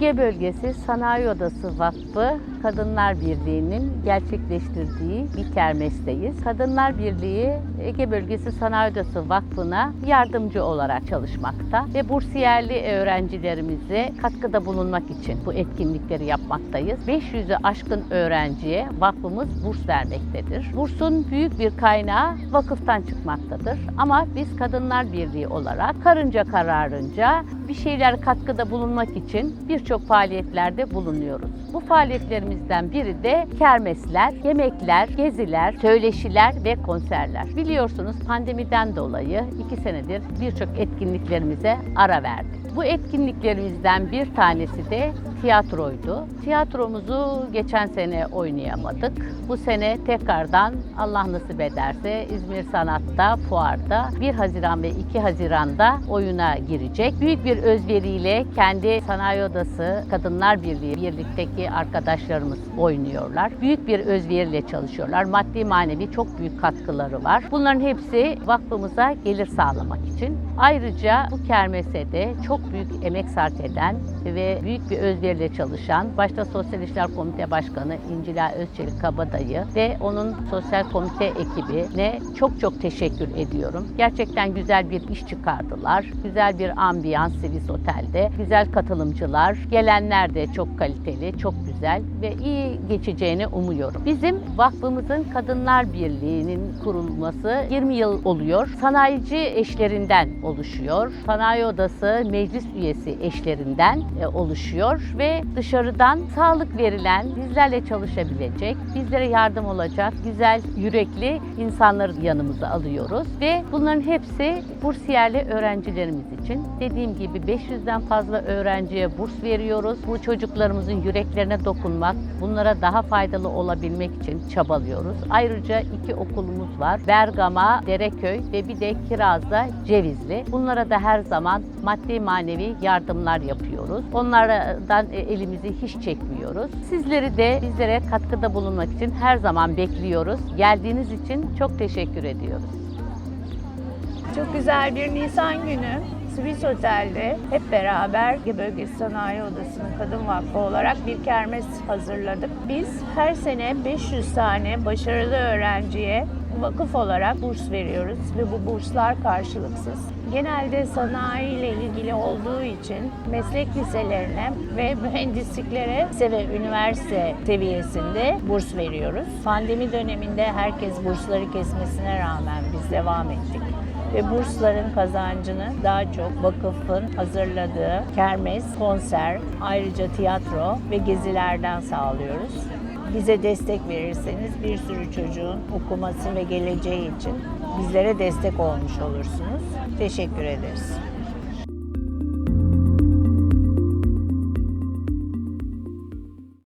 Ege Bölgesi Sanayi Odası Vakfı Kadınlar Birliği'nin gerçekleştirdiği bir kermesteyiz. Kadınlar Birliği Ege Bölgesi Sanayi Odası Vakfı'na yardımcı olarak çalışmakta ve bursiyerli öğrencilerimize katkıda bulunmak için bu etkinlikleri yapmaktayız. 500'ü aşkın öğrenciye vakfımız burs vermektedir. Bursun büyük bir kaynağı vakıftan çıkmaktadır. Ama biz Kadınlar Birliği olarak karınca kararınca bir şeyler katkıda bulunmak için birçok faaliyetlerde bulunuyoruz. Bu faaliyetlerimizden biri de kermesler, yemekler, geziler, söyleşiler ve konserler. Biliyorsunuz pandemiden dolayı iki senedir birçok etkinliklerimize ara verdik. Bu etkinliklerimizden bir tanesi de tiyatroydu. Tiyatromuzu geçen sene oynayamadık. Bu sene tekrardan Allah nasip ederse İzmir Sanat'ta, Fuar'da 1 Haziran ve 2 Haziran'da oyuna girecek. Büyük bir özveriyle kendi Sanayi Odası Kadınlar Birliği birlikteki arkadaşlarımız oynuyorlar. Büyük bir özveriyle çalışıyorlar. Maddi manevi çok büyük katkıları var. Bunların hepsi vakfımıza gelir sağlamak için. Ayrıca bu kermese de çok büyük emek sarf eden ve büyük bir özveriyle çalışan başta Sosyal İşler Komite Başkanı İncila Özçelik Kabadayı ve onun sosyal komite ekibine çok çok teşekkür ediyorum. Gerçekten güzel bir iş çıkardılar. Güzel bir ambiyans Sivis Otel'de. Güzel katılımcılar. Gelenler de çok kaliteli, çok güzel ve iyi geçeceğini umuyorum. Bizim vakfımızın Kadınlar Birliği'nin kurulması 20 yıl oluyor. Sanayici eşlerinden oluşuyor. Sanayi Odası meclis üyesi eşlerinden e, oluşuyor ve dışarıdan sağlık verilen, bizlerle çalışabilecek, bizlere yardım olacak güzel yürekli insanları yanımıza alıyoruz ve bunların hepsi bursiyerli öğrencilerimiz için. Dediğim gibi 500'den fazla öğrenciye burs veriyoruz. Bu çocuklarımızın yüreklerine dokunmak, bunlara daha faydalı olabilmek için çabalıyoruz. Ayrıca iki okulumuz var. Bergama, Dereköy ve bir de Kiraz'da Cevizli. Bunlara da her zaman maddi manevi yardımlar yapıyoruz. Onlardan e, elimizi hiç çekmiyoruz. Sizleri de bizlere katkıda bulunmak için her zaman bekliyoruz. Geldiğiniz için çok teşekkür ediyoruz. Çok güzel bir Nisan günü Swiss Otel'de hep beraber Bölgesi Sanayi Odası'nın Kadın Vakfı olarak bir kermes hazırladık. Biz her sene 500 tane başarılı öğrenciye vakıf olarak burs veriyoruz ve bu burslar karşılıksız. Genelde sanayi ile ilgili olduğu için meslek liselerine ve mühendisliklere ve üniversite seviyesinde burs veriyoruz. Pandemi döneminde herkes bursları kesmesine rağmen biz devam ettik ve bursların kazancını daha çok vakıfın hazırladığı kermes, konser, ayrıca tiyatro ve gezilerden sağlıyoruz. Bize destek verirseniz bir sürü çocuğun okuması ve geleceği için bizlere destek olmuş olursunuz. Teşekkür ederiz.